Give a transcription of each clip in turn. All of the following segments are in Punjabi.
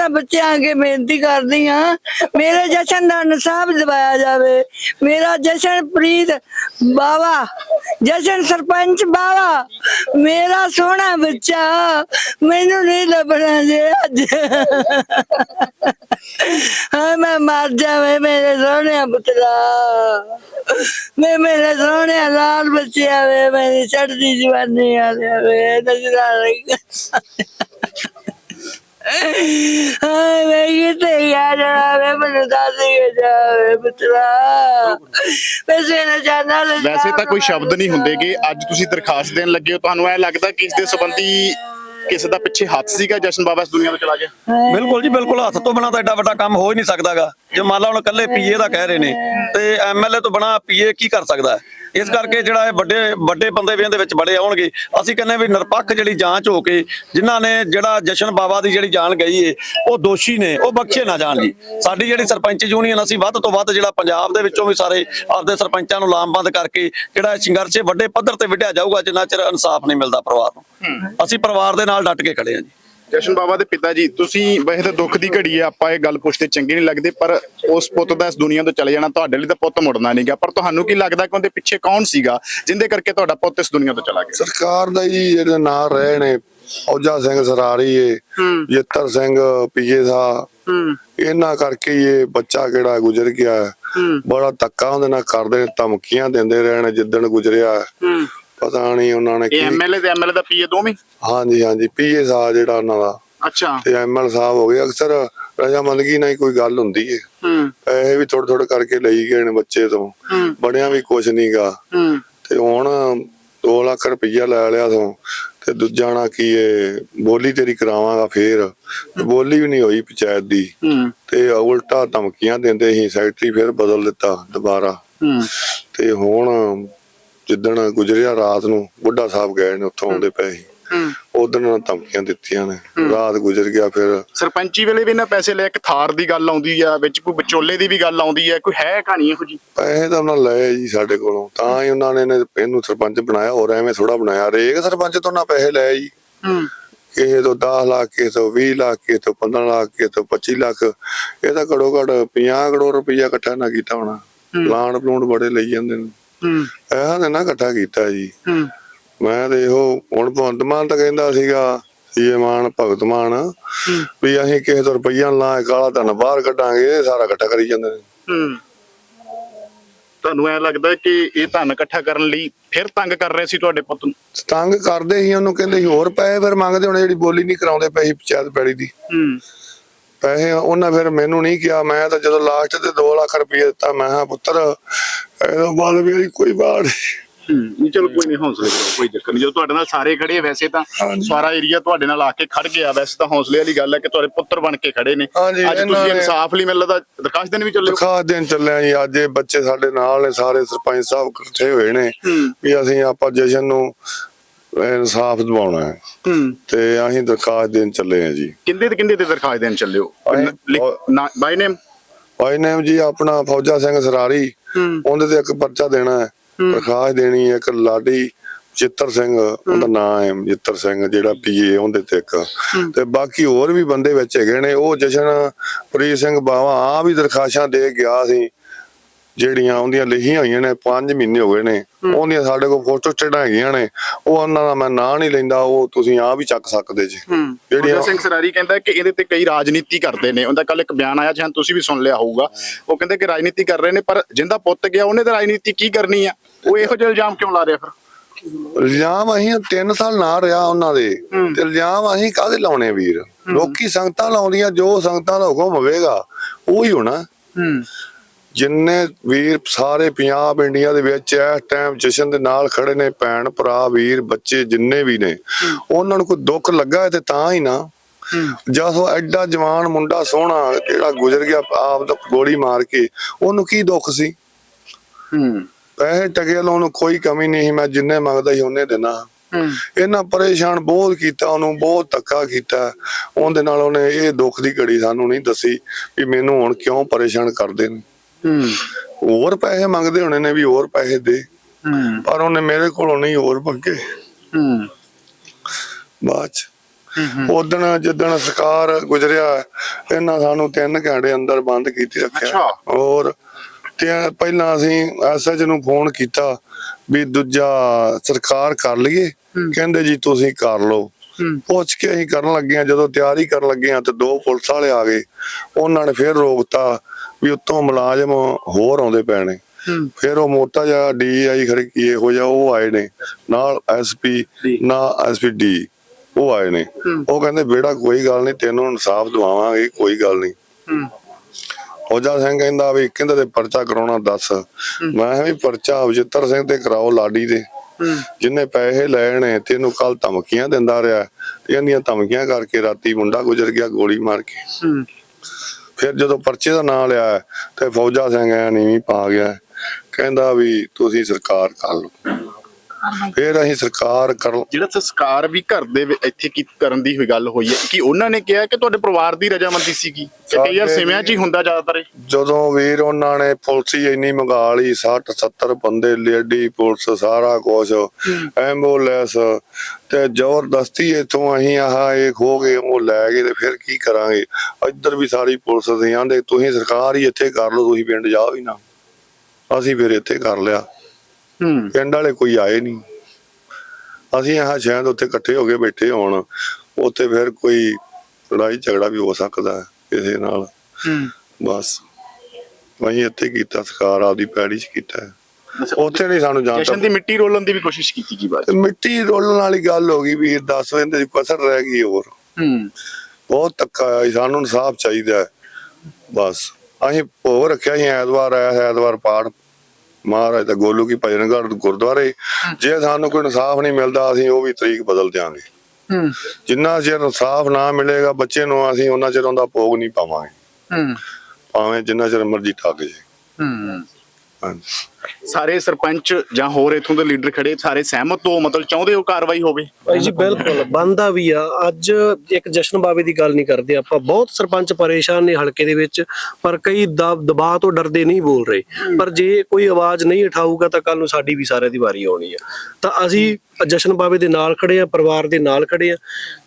ਦਾ ਬੱਚਿਆਂ ਅੱਗੇ ਬੇਨਤੀ ਕਰਦੀ ਆ ਮੇਰੇ ਜਸ਼ਨ ਦਾ ਇਨਸਾਫ ਦਿਵਾਇਆ ਜਾਵੇ। ਮੇਰਾ ਜਸ਼ਨਪ੍ਰੀਤ ਬਾਵਾ, ਜਸ਼ਨ ਸਰਪੰਚ ਬਾਵਾ, ਮੇਰਾ ਸੋਹਣਾ ਬੱਚਾ, ਮੈਨੂੰ ਨਹੀਂ ਲੱਭਣਾ ਜੇ ਅੱਜ। ਹਾਂ, ਮੈਂ ਮਰ ਜਾਵੇ, ਮੇਰੇ ਸੋਹਣਿਆ ਪੁੱਤਰਾ। ਮੈਂ ਮੇਰੇ ਸੋਹਣਿਆ ਲਾਲ ਬੱਚਿਆ ਵੇ, ਮੇਰੀ ਚੜਦੀ ਜਵਾਨੀ ਆ ਵੇ ਆ ਰਹੀ ਹਾਏ ਮੈਂ ਕਿਤੇ ਗਿਆ ਜਾਵੇ ਮੈਨੂੰ ਦੱਸ ਕੇ ਜਾਵੇ ਪੁੱਤਰਾ। ਵੈਸੇ ਨਾ ਜਾਣਾ ਵੈਸੇ ਤਾਂ ਕੋਈ ਸ਼ਬਦ ਨਹੀਂ ਹੁੰਦੇਗੇ ਅੱਜ ਤੁਸੀਂ ਦਰਖਾਸਤ ਦੇਣ ਲੱਗੇ ਹੋ ਤੁਹਾਨੂੰ ਐ ਲੱਗਦਾ ਕਿ ਇਸ ਦੇ ਸੰਬੰਧੀ ਕਿਸੇ ਦਾ ਪਿੱਛੇ ਹੱਥ ਸੀਗਾ ਜਸ਼ਨ ਬਾਬਾ ਇਸ ਦੁਨੀਆ ਤੋਂ ਚਲਾ ਗਿਆ ਬਿਲਕੁਲ ਜੀ ਬਿਲਕੁਲ। ਹੱਥ ਤੋਂ ਬਿਨਾ ਤਾਂ ਐਡਾ ਵੱਡਾ ਕੰਮ ਹੋ ਹੀ ਨਹੀਂ ਸਕਦਾਗਾ। ਜੇ ਮੰਨ ਲਾ ਹੁਣ ਇਕੱਲੇ ਪੀਏ ਦਾ ਕਹਿ ਰਹੇ ਨੇ ਤੇ ਐਮਐਲਏ ਤੋਂ ਬਿਨਾ ਪੀਏ ਕੀ ਕਰ ਸਕਦਾ? ਹੈ? ਇਸ ਕਰਕੇ ਜਿਹੜਾ ਇਹ ਵੱਡੇ ਵੱਡੇ ਬੰਦੇ ਵੀ ਇਹਦੇ ਵਿੱਚ ਬੜੇ ਆਉਣਗੇ ਅਸੀਂ ਕਹਿੰਦੇ ਵੀ ਨਿਰਪੱਖ ਜਿਹੜੀ ਜਾਂਚ ਹੋ ਕੇ ਜਿਨ੍ਹਾਂ ਨੇ ਜਿਹੜਾ ਜਸ਼ਨ ਬਾਬਾ ਦੀ ਜਿਹੜੀ ਜਾਨ ਗਈ ਏ ਉਹ ਦੋਸ਼ੀ ਨੇ ਉਹ ਬਖਸ਼ੇ ਨਾ ਜਾਣ ਜੀ। ਸਾਡੀ ਜਿਹੜੀ ਸਰਪੰਚ ਯੂਨੀਅਨ ਅਸੀਂ ਵੱਧ ਤੋਂ ਵੱਧ ਜਿਹੜਾ ਪੰਜਾਬ ਦੇ ਵਿੱਚੋਂ ਵੀ ਸਾਰੇ ਆਪਦੇ ਸਰਪੰਚਾਂ ਨੂੰ ਲਾਮਬੰਦ ਕਰਕੇ ਜਿਹੜਾ ਸੰਘਰਸ਼ ਵੱਡੇ ਪੱਧਰ ਤੇ ਵਿੱਢਿਆ ਜਾਊਗਾ ਜਿੰਨਾ ਚਿਰ ਇਨਸਾਫ ਨਹੀਂ ਮਿਲਦਾ ਪਰਿਵਾਰ ਨੂੰ। ਅਸੀਂ ਪਰਿਵਾਰ ਦੇ ਨਾਲ ਡਟ ਕੇ ਖੜੇ ਹਾਂ ਜੀ। ਜਸ਼ਨ ਬਾਬਾ ਦੇ ਪਿਤਾ ਜੀ ਤੁਸੀਂ ਵੈਸੇ ਤਾਂ ਦੁੱਖ ਦੀ ਘੜੀ ਹੈ ਆਪਾਂ ਇਹ ਗੱਲ ਪੁੱਛਦੇ ਚੰਗੀ ਨਹੀਂ ਲੱਗਦੇ ਪਰ ਉਸ ਪੁੱਤ ਦਾ ਇਸ ਦੁਨੀਆ ਤੋਂ ਚਲੇ ਜਾਣਾ ਤੁਹਾਡੇ ਲਈ ਤਾਂ ਪੁੱਤ ਮੁੜਨਾ ਨਹੀਂਗਾ ਪਰ ਤੁਹਾਨੂੰ ਕੀ ਲੱਗਦਾ ਕਿ ਉਹਦੇ ਪਿੱਛੇ ਕੌਣ ਸੀਗਾ ਜਿੰਦੇ ਕਰਕੇ ਤੁਹਾਡਾ ਪੁੱਤ ਇਸ ਦੁਨੀਆ ਤੋਂ ਚਲਾ ਗਿਆ? ਸਰਕਾਰ ਦਾ ਜੀ ਜਿਹੜੇ ਨਾਂ ਰਹੇ ਨੇ। ਔਜਾ ਸਿੰਘ ਸਰਾਰੀ ਏ ਜਿੱਤਰ ਸਿੰਘ ਪੀਏ ਸਾ। ਇਹਨਾਂ ਕਰਕੇ ਹੀ ਇਹ ਬੱਚਾ ਕਿਹੜਾ ਗੁਜ਼ਰ ਗਿਆ। ਬੜਾ ਧੱਕਾ ਉਹਦੇ ਨਾਲ ਕਰਦੇ ਨੇ ਧਮਕੀਆਂ ਦਿੰਦੇ ਰਹੇ ਨੇ ਜਿੱਦਣ ਗੁਜ਼ਰਿਆ। ਪਤਾ ਨਹੀਂ ਉਹਨਾਂ ਨੇ ਇਹ ਕੀ ਐਮਐਲਏ ਤੇ ਐਮਐਲਏ ਦਾ ਪੀਏ ਦੋਵੇਂ? ਹਾਂਜੀ ਹਾਂਜੀ ਪੀਏ ਸਾ ਜਿਹੜਾ ਉਹਨਾਂ ਦਾ। ਅੱਛਾ। ਤੇ ਐਮਐਲ ਸਾਹਿਬ ਹੋ ਗਏ। ਅਕਸਰ ਰਜਾਮੰਦਗੀ ਨਾਲ ਹੀ ਕੋਈ ਗੱਲ ਹੁੰਦੀ ਏ। ਹੂੰ। ਪੈਸੇ ਵੀ ਥੋੜੇ ਥੋੜੇ ਕਰਕੇ ਲਈ ਗਏ ਨੇ ਬੱਚੇ ਤੋਂ। ਹੂੰ। ਬੜਿਆਂ ਵੀ ਕੁਝ ਨਹੀਂਗਾ ਹੂੰ। ਤੇ ਹੁਣ 2 ਲੱਖ ਰੁਪਈਆ ਲੈ ਲਿਆ ਤੋਂ। ਤੇ ਦੂਜਾ ਨਾ ਕੀ ਏ ਬੋਲੀ ਤੇਰੀ ਕਰਾਵਾਂਗਾ ਫੇਰ। ਤੇ ਬੋਲੀ ਵੀ ਨਹੀਂ ਹੋਈ ਪੰਚਾਇਤ ਦੀ। ਹੂੰ। ਤੇ ਉਲਟਾ ਧਮਕੀਆਂ ਦਿੰਦੇ ਸੀ ਸੈਕਟਰੀ ਫਿਰ ਬਦਲ ਦਿੱਤਾ ਦੁਬਾਰਾ। ਹੂੰ। ਤੇ ਹੁਣ ਜਿੱਦਣ ਗੁਜਰਿਆ ਰਾਤ ਨੂੰ ਬੁੱਢਾ ਸਾਹਿਬ ਗਏ ਨੇ ਉੱਥੋਂ ਆਉਂਦੇ ਪਏ ਸੀ। ਹੂੰ। ਉਦੋਂ ਨਾਲ ਧਮਕੀਆਂ ਦਿੱਤੀਆਂ ਨੇ। ਰਾਤ ਗੁਜ਼ਰ ਗਿਆ ਫਿਰ ਸਰਪੰਚੀ ਵੇਲੇ ਵੀ ਨਾ ਪੈਸੇ ਲੈ ਇੱਕ ਥਾਰ ਦੀ ਗੱਲ ਆਉਂਦੀ ਆ ਵਿੱਚ ਕੋਈ ਵਿਚੋਲੇ ਦੀ ਵੀ ਗੱਲ ਆਉਂਦੀ ਆ ਕੋਈ ਹੈ ਕਹਾਣੀ ਇਹੋ ਜੀ ਪੈਸੇ ਤਾਂ ਉਹਨਾਂ ਲਏ ਜੀ ਸਾਡੇ ਕੋਲੋਂ। ਤਾਂ ਹੀ ਉਹਨਾਂ ਨੇ ਇਹਨੇ- ਇਹਨੂੰ ਸਰਪੰਚ ਬਣਾਇਆ ਹੋਰ ਐਵੇਂ ਥੋੜਾ ਬਣਾਇਆ। ਰੇਕ ਸਰਪੰਚ ਤੋਂ ਨਾ ਪੈਸੇ ਲਏ ਜੀ। ਹੂੰ। ਕਿਸੇ ਤੋਂ 10 ਲੱਖ ਕਿਸੇ ਤੋਂ 20 ਲੱਖ ਕਿਸੇ ਤੋਂ 15 ਲੱਖ ਕਿਸੇ ਤੋਂ 25 ਲੱਖ। ਇਹ ਤਾਂ ਘੜੋ ਘੜ 50 ਕਰੋੜ ਰੁਪਈਆ ਇਕੱਠਾ ਨਾ ਕੀਤਾ ਹੋਣਾ। ਪਲਾਨ ਪਲੂਨ ਬੜੇ ਲਈ ਜਾਂਦੇ ਨੇ। ਹੂੰ। ਇਹ ਨੇ ਨਾ ਇਕੱਠਾ ਕੀਤਾ ਜੀ। ਹੂੰ। ਮੈਂ ਤੇ ਇਹੋ ਹੁਣ ਭਗਵੰਤ ਮਾਨ ਤਾਂ ਕਹਿੰਦਾ ਸੀਗਾ ਸੀਏ ਮਾਨ ਭਗਤ ਮਾਨ ਵੀ ਅਸੀਂ ਕਿਸੇ ਤੋਂ ਰੁਪਈਆ ਲਾ ਕਾਲਾ ਧਨ ਬਾਹਰ ਕੱਢਾਂਗੇ ਇਹ ਸਾਰਾ ਇਕੱਠਾ ਕਰੀ ਜਾਂਦੇ ਨੇ। ਹੂੰ। ਤੁਹਾਨੂੰ ਐ ਲੱਗਦਾ ਕਿ ਇਹ ਧਨ ਇਕੱਠਾ ਕਰਨ ਲਈ ਫਿਰ ਤੰਗ ਕਰ ਰਹੇ ਸੀ ਤੁਹਾਡੇ ਪੁੱਤ ਨੂੰ? ਤੰਗ ਕਰਦੇ ਸੀ ਉਹਨੂੰ ਕਹਿੰਦੇ ਸੀ ਹੋਰ ਪੈਸੇ ਫਿਰ ਮੰਗਦੇ ਹੁਣ ਜਿਹੜੀ ਬੋਲੀ ਨਹੀਂ ਕਰਾਉਂਦੇ ਪੈਸੇ ਪੰਚਾਇਤ ਪੈੜੀ ਦੀ। ਹੂੰ। ਪੈਸੇ ਉਹਨਾਂ ਫਿਰ ਮੈਨੂੰ ਨਹੀਂ ਕਿਹਾ ਮੈਂ ਤਾਂ ਜਦੋਂ ਲਾਸਟ ਤੇ 2 ਲੱਖ ਰੁਪਏ ਦਿੱਤਾ ਮੈਂ ਕਿਹਾ ਪੁੱਤਰ ਇਹਦੋਂ ਬਾਅਦ ਮੇਰੀ ਕੋਈ ਬਾਤ ਨਹੀਂ ਚਲੋ ਕੋਈ ਨਹੀਂ ਹੌਸਲੇ ਕਰੋ ਕੋਈ ਚੱਕਰ ਨਹੀਂ। ਜਦੋਂ ਤੁਹਾਡੇ ਨਾਲ ਸਾਰੇ ਖੜੇ ਆ, ਵੈਸੇ ਤਾਂ ਹਾਂਜੀ। ਸਾਰਾ ਏਰੀਆ ਤੁਹਾਡੇ ਨਾਲ ਆ ਕੇ ਖੜ ਗਿਆ। ਵੈਸੇ ਤਾਂ ਹੌਸਲੇ ਵਾਲੀ ਗੱਲ ਹੈ ਕਿ ਤੁਹਾਡੇ ਪੁੱਤਰ ਬਣ ਕੇ ਖੜੇ ਨੇ। ਹਾਂਜੀ, ਅੱਜ ਇਹਨਾਂ ਤੁਸੀਂ ਨੇ- ਇਨਸਾਫ ਲਈ ਮੈਨੂੰ ਲੱਗਦਾ ਦਰਖਾਸਤ ਦੇਣ ਵੀ ਚੱਲੇ ਹੋ। ਖਾਸ ਦਿਨ ਚੱਲਿਆ ਜੀ। ਅੱਜ ਇਹ ਬੱਚੇ ਸਾਡੇ ਨਾਲ ਨੇ ਸਾਰੇ ਸਰਪੰਚ ਸਾਹਿਬ ਇਕੱਠੇ ਹੋਏ ਨੇ ਹੂੰ। ਵੀ ਅਸੀਂ ਆਪਾਂ ਜਸ਼ਨ ਨੂੰ ਇਨਸਾਫ ਦਿਵਾਉਣਾ ਹੈ। ਹੂੰ। ਤੇ ਅਸੀਂ ਦਰਖਾਸਤ ਦੇਣ ਚੱਲੇ ਆ ਜੀ। ਕਿੰਦੇ ਤੇ ਕਿੰਦੇ ਤੇ ਦਰਖਾਸਤ ਦੇਣ ਚੱਲੇ ਹੋ? ਬਾਈ ਨੇਮ? ਭਾਈ ਨੇ ਜੀ ਆਪਣਾ ਫੌਜਾ ਸਿੰਘ ਸਰਾਰੀ। ਉਹਦੇ ਤੇ ਇੱਕ ਪਰਚਾ ਦੇਣਾ ਹੈ। ਦਰਖਾਸਤ ਦੇਣੀ ਹੈ ਇੱਕ ਲਾਡੀ ਚਿੱਤਰ ਸਿੰਘ ਉਹਦਾ ਨਾਮ ਹੈ ਚਿੱਤਰ ਸਿੰਘ ਜਿਹੜਾ ਪੀਏ ਉਹਦੇ ਤੇ ਇੱਕ। ਤੇ ਬਾਕੀ ਹੋਰ ਵੀ ਬੰਦੇ ਵਿੱਚ ਹੈਗੇ ਨੇ ਉਹ ਜਸ਼ਨ ਪ੍ਰੀਤ ਸਿੰਘ ਬਾਵਾ ਆ ਵੀ ਦਰਖਾਸ਼ਾਂ ਦੇ ਗਿਆ ਸੀ। ਜਿਹੜੀਆਂ ਉਹਦੀਆਂ ਲਿਖੀਆਂ ਹੋਈਆਂ ਨੇ 5 ਮਹੀਨੇ ਹੋ ਗਏ ਨੇ ਉਹਦੀਆਂ ਸਾਡੇ ਕੋਲ ਫੋਟੋ ਹੈਗੀਆਂ ਨੇ ਉਹ ਉਹਨਾਂ ਦਾ ਮੈਂ ਨਾਂ ਨਹੀਂ ਲੈਂਦਾ ਉਹ ਤੁਸੀਂ ਆ ਵੀ ਚੱਕ ਸਕਦੇ ਜੀ। ਹੂੰ। ਜਿਹੜੀਆਂ- ਸਿੰਘ ਸਰਾਰੀ ਕਹਿੰਦਾ ਕਿ ਇਹਦੇ ਤੇ ਕਈ ਰਾਜਨੀਤੀ ਕਰਦੇ ਨੇ ਉਹਦਾ ਕੱਲ ਇੱਕ ਬਿਆਨ ਆਇਆ ਜਾਂ ਤੁਸੀਂ ਵੀ ਸੁਣ ਲਿਆ ਹੋਊਗਾ। ਉਹ ਕਹਿੰਦੇ ਕਿ ਰਾਜਨੀਤੀ ਕਰ ਰਹੇ ਨੇ ਪਰ ਜਿੰਦਾ ਪੁੱਤ ਗਿਆ ਉਹਨੇ ਤਾਂ ਰਾਜਨੀਤੀ ਕੀ ਕਰਨੀ ਆ? ਉਹ ਇਹੋ ਜਿਹੇ ਇਲਜ਼ਾਮ ਕਿਉਂ ਲਾ ਰਿਹਾ ਫਿਰ? ਇਲਜ਼ਾਮ ਅਸੀਂ 3 ਸਾਲ ਨਾ ਰਿਹਾ ਉਹਨਾਂ ਦੇ ਤੇ ਇਲਜ਼ਾਮ ਅਸੀਂ ਕਾਹਦੇ ਲਾਉਣੇ ਵੀਰ? ਲੋਕੀ ਸੰਗਤਾਂ ਲਾਉਂਦੀਆਂ ਜੋ ਸੰਗਤਾਂ ਦਾ ਹੁਕਮ ਹੋਵੇਗਾ ਉਹ ਹੀ ਹੋਣਾ। ਹੂੰ। ਜਿੰਨੇ ਵੀਰ ਸਾਰੇ ਪੰਜਾਬ, ਇੰਡੀਆ ਦੇ ਵਿੱਚ ਇਸ ਟਾਈਮ ਜਸ਼ਨ ਦੇ ਨਾਲ ਖੜੇ ਨੇ ਭੈਣ, ਭਰਾ, ਵੀਰ, ਬੱਚੇ ਜਿੰਨੇ ਵੀ ਨੇ, ਉਹਨਾਂ ਨੂੰ ਕੋਈ ਦੁੱਖ ਲੱਗਾ ਤੇ ਤਾਂ ਹੀ ਨਾ। ਜਦੋਂ ਐਡਾ ਜਵਾਨ ਮੁੰਡਾ ਸੋਹਣਾ ਜਿਹੜਾ ਗੁਜ਼ਰ ਗਿਆ ਆਪ ਦਾ ਗੋਲੀ ਮਾਰ ਕੇ, ਉਹਨੂੰ ਕੀ ਦੁੱਖ ਸੀ? ਹੂੰ ਪੈਸੇ ਟਕੇ ਵੱਲੋਂ ਉਹਨੂੰ ਕੋਈ ਕਮੀ ਨਹੀਂ ਸੀ, ਮੈਂ ਜਿੰਨੇ ਮੰਗਦਾ ਸੀ ਉਹਨੇ ਦੇਣਾ। ਹੂੰ ਇਹਨਾਂ ਪਰੇਸ਼ਾਨ ਬਹੁਤ ਕੀਤਾ ਉਹਨੂੰ, ਬਹੁਤ ਧੱਕਾ ਕੀਤਾ। ਉਹਦੇ ਨਾਲ ਉਹਨੇ ਇਹ ਦੁੱਖ ਦੀ ਘੜੀ ਸਾਨੂੰ ਨਹੀਂ ਦੱਸੀ ਵੀ ਮੈਨੂੰ ਹੁਣ ਕਿਉਂ ਪਰੇਸ਼ਾਨ ਕਰਦੇ ਨੇ। ਹੋਰ ਪੈਸੇ ਮੰਗਦੇ ਹੋਣੇ ਨੇ ਵੀ ਹੋਰ ਪੈਸੇ ਦੇ। ਪਰ ਉਹਨੇ ਮੇਰੇ ਕੋਲੋਂ ਨਹੀਂ ਹੋਰ ਮੰਗੇ। ਹੂੰ। ਬਾਅਦ ਚ ਉਦੋਂ ਜਿੱਦਣ ਸਰਕਾਰ ਗੁਜ਼ਰਿਆ ਇਹਨਾਂ ਸਾਨੂੰ 3 ਘੰਟੇ ਅੰਦਰ ਬੰਦ ਕੀਤੀ ਰੱਖਿਆ। ਹੋਰ ਤੇ ਪਹਿਲਾਂ ਅਸੀਂ ਐਸਐਚ ਨੂੰ ਫੋਨ ਕੀਤਾ ਵੀ ਦੂਜਾ ਸਰਕਾਰ ਕਰ ਲਈਏ। ਕਹਿੰਦੇ ਜੀ ਤੁਸੀਂ ਕਰ ਲਓ। ਪੁੱਛ ਕੇ ਅਸੀਂ ਕਰਨ ਲੱਗੇ ਆ ਜਦੋਂ ਤਿਆਰੀ ਕਰਨ ਲੱਗੇ ਆ ਤੇ ਦੋ ਪੁਲਿਸ ਵਾਲੇ ਆ ਗਏ ਉਹਨਾਂ ਨੇ ਫਿਰ ਰੋਕਤਾ ਵੀ ਉੱਤੋਂ ਮੁਲਾਜ਼ਮ ਹੋਰ ਆਉਂਦੇ ਪੈਣੇ ਫਿਰ ਉਹ ਮੋਟਾ ਜਿਹਾ ਡੀਆਈ ਖੜੇ ਕੀ ਇਹੋ ਜਿਹਾ ਉਹ ਆਏ ਨੇ ਨਾਲ ਐਸਪੀ ਨਾ ਐਸਪੀ ਡੀ ਉਹ ਆਏ ਨੇ। ਉਹ ਕਹਿੰਦੇ ਬੇੜਾ ਕੋਈ ਗੱਲ ਨਹੀਂ ਤੈਨੂੰ ਇਨਸਾਫ ਦਵਾਵਾਂਗੇ ਕੋਈ ਗੱਲ ਨਹੀਂ। ਫੌਜਾ ਸਿੰਘ ਕਹਿੰਦਾ ਵੀ ਕਹਿੰਦਾ ਤੇ ਪਰਚਾ ਕਰਾਉਣਾ ਦੱਸ। ਮੈਂ ਵੀ ਪਰਚਾ ਅਵਜਿੱਤਰ ਸਿੰਘ ਤੇ ਕਰਾਓ ਲਾਡੀ ਦੇ। ਜਿੰਨੇ ਪੈਸੇ ਲੈਣੇ ਤੈਨੂੰ ਕੱਲ ਧਮਕੀਆਂ ਦਿੰਦਾ ਰਿਹਾ ਤੇ ਇਹਦੀਆਂ ਧਮਕੀਆਂ ਕਰਕੇ ਰਾਤੀ ਮੁੰਡਾ ਗੁਜ਼ਰ ਗਿਆ ਗੋਲੀ ਮਾਰ ਕੇ। ਫਿਰ ਜਦੋਂ ਪਰਚੇ ਦਾ ਨਾਂ ਲਿਆ ਤੇ ਫੌਜਾ ਸਿੰਘ ਐ ਨੀਵੀਂ ਪਾ ਗਿਆ ਕਹਿੰਦਾ ਵੀ ਤੁਸੀਂ ਸਰਕਾਰ ਕਰ ਲਓ। ਫਿਰ ਅਸੀਂ ਸਰਕਾਰ ਕਰ ਜਿਹੜਾ ਸੰਸਕਾਰ ਵੀ ਘਰ ਦੇ ਵਿੱਚ ਇੱਥੇ ਕੀ ਕਰਨ ਦੀ ਹੋਈ ਗੱਲ ਹੋਈ ਹੈ ਕਿ ਉਹਨਾਂ ਨੇ ਕਿਹਾ ਕਿ ਤੁਹਾਡੇ ਪਰਿਵਾਰ ਦੀ ਰਜਾਮੰਦੀ ਸੀਗੀ? ਕਿ ਕਈ ਸਾਡੇ ਸਿਵਿਆਂ 'ਚ ਹੀ ਹੁੰਦਾ ਜ਼ਿਆਦਾਤਰ। ਜਦੋਂ ਵੀਰ ਉਹਨਾਂ ਨੇ ਪੁਲਿਸ ਇੰਨੀ ਮੰਗਾ ਲਈ 60 70 ਬੰਦੇ ਲੇਡੀ ਪੁਲਿਸ ਸਾਰਾ ਕੁਝ ਐਂਬੂਲੈਂਸ ਤੇ ਜ਼ਬਰਦਸਤੀ ਇਥੋਂ ਅਸੀਂ ਆਹ ਇਹ ਖੋ ਗਏ ਉਹ ਲੈ ਗਏ ਤੇ ਫਿਰ ਕੀ ਕਰਾਂਗੇ? ਇੱਧਰ ਵੀ ਸਾਰੀ ਪੁਲਿਸ ਅਸੀਂ ਆਂਦੇ ਤੁਸੀਂ ਸਰਕਾਰ ਹੀ ਇੱਥੇ ਕਰ ਲਓ ਤੁਸੀਂ ਪਿੰਡ ਜਾਓ ਹੀ ਨਾ। ਅਸੀਂ ਫਿਰ ਇੱਥੇ ਕਰ ਲਿਆ। ਹੂੰ। ਪਿੰਡ ਵਾਲੇ ਕੋਈ ਆਏ ਨਹੀਂ ਅਸੀਂ ਆਹ ਸ਼ਾਇਦ ਉੱਥੇ ਇਕੱਠੇ ਹੋ ਕੇ ਬੈਠੇ ਹੋਣ ਉੱਥੇ ਫਿਰ ਕੋਈ ਲੜਾਈ ਝਗੜਾ ਵੀ ਹੋ ਸਕਦਾ ਹੈ ਕਿਸੇ ਨਾਲ। ਹੂੰ। ਬਸ ਵਹੀਂ ਇੱਥੇ ਕੀਤਾ ਸਰਕਾਰ ਆਪਦੀ ਪੈੜੀ ਚ ਕੀਤਾ ਹੈ। ਉੱਥੇ ਨਹੀਂ ਸਾਨੂੰ ਜਾਣ ਜਸ਼ਨ ਦੀ ਮਿੱਟੀ ਰੋਲਣ ਦੀ ਵੀ ਕੋਸ਼ਿਸ਼ ਕੀਤੀ ਕੀ ਬਾਤ ਤੇ ਮਿੱਟੀ ਰੋਲਣ ਵਾਲੀ ਗੱਲ ਹੋ ਗਈ ਵੀਰ ਦੱਸ ਵੰਦੇ ਦੀ ਕਸਰ ਰਹਿ ਗਈ ਹੋਰ। ਹੂੰ। ਬਹੁਤ ਧੱਕਾ ਆਇਆ ਸਾਨੂੰ ਇਨਸਾਫ ਚਾਹੀਦਾ ਹੈ। ਬਸ ਅਸੀਂ ਭੋਗ ਰੱਖਿਆ ਸੀ ਐਤਵਾਰ ਆਇਆ ਐਤਵਾਰ ਪਾਠ ਮਹਾਰਾਜ ਦਾ ਗੋਲੂ ਕੀ ਭਜਨਗੜ੍ਹ ਗੁਰਦੁਆਰੇ ਜੇ ਸਾਨੂੰ ਕੋਈ ਇਨਸਾਫ ਨਹੀਂ ਮਿਲਦਾ ਅਸੀਂ ਉਹ ਵੀ ਤਰੀਕ ਬਦਲ ਦਿਆਂਗੇ। ਹੂੰ। ਜਿੰਨਾ ਚਿਰ ਇਨਸਾਫ ਨਾ ਮਿਲੇਗਾ ਬੱਚੇ ਨੂੰ ਅਸੀਂ ਉਹਨਾਂ ਚਿਰ ਉਹਦਾ ਭੋਗ ਨਹੀਂ ਪਾਵਾਂਗੇ। ਹੂੰ। ਭਾਵੇਂ ਜਿੰਨਾ ਚਿਰ ਮਰਜ਼ੀ ਠੱਗ ਜੇ ਹੂੰ। ਹਾਂਜੀ। ਸਾਰੇ ਸਰਪੰਚ ਜਾਂ ਹੋਰ ਇਥੋਂ ਦੇ ਲੀਡਰ ਖੜੇ, ਸਾਰੇ ਸਹਿਮਤ ਹੋ, ਮਤਲਬ ਚਾਹੁੰਦੇ ਹੋ ਕਾਰਵਾਈ ਹੋਵੇ? ਭਾਈ ਜੀ, ਬਿਲਕੁਲ ਬੰਦਾ ਵੀ ਆ। ਅੱਜ ਇੱਕ ਜਸ਼ਨ ਬਾਵੇ ਦੀ ਗੱਲ ਨਹੀਂ ਕਰਦੇ ਆਪਾਂ। ਬਹੁਤ ਸਰਪੰਚ ਪਰੇਸ਼ਾਨ ਨੇ ਹਲਕੇ ਦੇ ਵਿੱਚ, ਪਰ ਕਈ ਦਬਾਅ ਤੋਂ ਡਰਦੇ ਨਹੀਂ ਬੋਲ ਰਹੇ। ਪਰ ਜੇ ਕੋਈ ਆਵਾਜ਼ ਨਹੀਂ ਉਠਾਊਗਾ ਤਾਂ ਕੱਲ ਨੂੰ ਸਾਡੀ ਵੀ ਸਾਰਿਆਂ ਦੀ ਵਾਰੀ ਆਉਣੀ ਆ। ਤਾਂ ਅਸੀਂ ਜਸ਼ਨ ਬਾਵੇ ਦੇ ਨਾਲ ਖੜੇ ਆ, ਪਰਿਵਾਰ ਦੇ ਨਾਲ ਖੜੇ ਆ।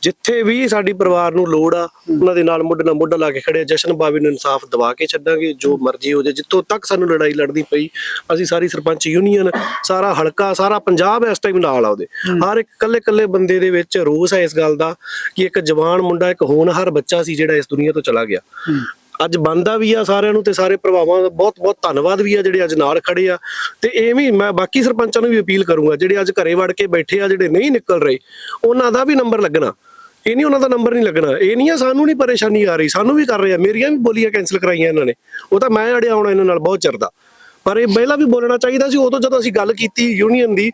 ਜਿੱਥੇ ਵੀ ਸਾਡੀ ਪਰਿਵਾਰ ਨੂੰ ਲੋੜ ਆ, ਉਹਨਾਂ ਦੇ ਨਾਲ ਮੁੱਢ ਨਾਲ ਮੁੱਢ ਲਾ ਕੇ ਖੜੇ ਆ। ਜਸ਼ਨ ਬਾਵੇ ਨੂੰ ਇਨਸਾਫ ਦਵਾ ਕੇ ਛੱਡਾਂਗੇ। ਜੋ ਮਰਜ਼ੀ ਹੋ ਜਾਏ, ਜਿੱਥੋਂ ਤੱਕ ਸਾਨੂੰ ਲੜਾਈ ਲੜਦੀ ਪਈ, ਅਸੀਂ ਸਾਰੀ ਸਰਪੰਚ ਯੂਨੀਅਨ ਸਾਰਾ ਹਲਕਾ ਸਾਰਾ ਪੰਜਾਬ ਇਸ ਟਾਈਮ ਨਾਲ ਆ ਉਹਦੇ। ਹਰ ਇੱਕ ਕੱਲੇ ਕੱਲੇ ਬੰਦੇ ਦੇ ਵਿੱਚ ਰੋਸ ਹੈ ਇਸ ਗੱਲ ਦਾ ਕਿ ਇੱਕ ਜਵਾਨ ਮੁੰਡਾ ਇੱਕ ਹੋਣਹਾਰ ਬੱਚਾ ਸੀ ਜਿਹੜਾ ਇਸ ਦੁਨੀਆ ਤੋਂ ਚਲਾ ਗਿਆ। ਅੱਜ ਬੰਦਾ ਵੀ ਆ ਸਾਰਿਆਂ ਨੂੰ ਤੇ ਸਾਰੇ ਪ੍ਰਭਾਵਾਂ ਦਾ ਬਹੁਤ ਬਹੁਤ ਧੰਨਵਾਦ ਵੀ ਆ ਜਿਹੜੇ ਅੱਜ ਨਾਲ ਖੜੇ ਆ। ਤੇ ਐਵੇਂ ਮੈਂ ਬਾਕੀ ਸਰਪੰਚਾਂ ਨੂੰ ਵੀ ਅਪੀਲ ਕਰੂੰਗਾ ਜਿਹੜੇ ਅੱਜ ਘਰੇ ਵੜ ਕੇ ਬੈਠੇ ਆ ਜਿਹੜੇ ਨਹੀਂ ਨਿਕਲ ਰਹੇ ਉਹਨਾਂ ਦਾ ਵੀ ਨੰਬਰ ਲੱਗਣਾ। ਇਹ ਨਹੀਂ ਉਹਨਾਂ ਦਾ ਨੰਬਰ ਨਹੀਂ ਲੱਗਣਾ। ਇਹ ਨਹੀਂ ਆ ਸਾਨੂੰ ਨਹੀਂ ਪਰੇਸ਼ਾਨੀ ਆ ਰਹੀ ਸਾਨੂੰ ਵੀ ਕਰ ਰਹੇ ਆ। ਮੇਰੀਆਂ ਵੀ ਬੋਲੀਆਂ ਕੈਨਸਲ ਕਰਾਈਆਂ ਇਹਨਾਂ ਨੇ। ਉਹ ਤਾਂ ਮੈਂ ਅੜਿਆ ਆਉਣਾ ਇਹਨਾਂ ਨਾਲ ਬਹੁਤ ਚਿਰ ਦਾ। ਪਰ ਇਹ ਪਹਿਲਾਂ ਵੀ ਬੋਲਣਾ ਚਾਹੀਦਾ ਸੀ, ਉਦੋਂ ਜਦੋਂ ਅਸੀਂ ਗੱਲ ਕੀਤੀ ਯੂਨੀਅਨ ਦੀ,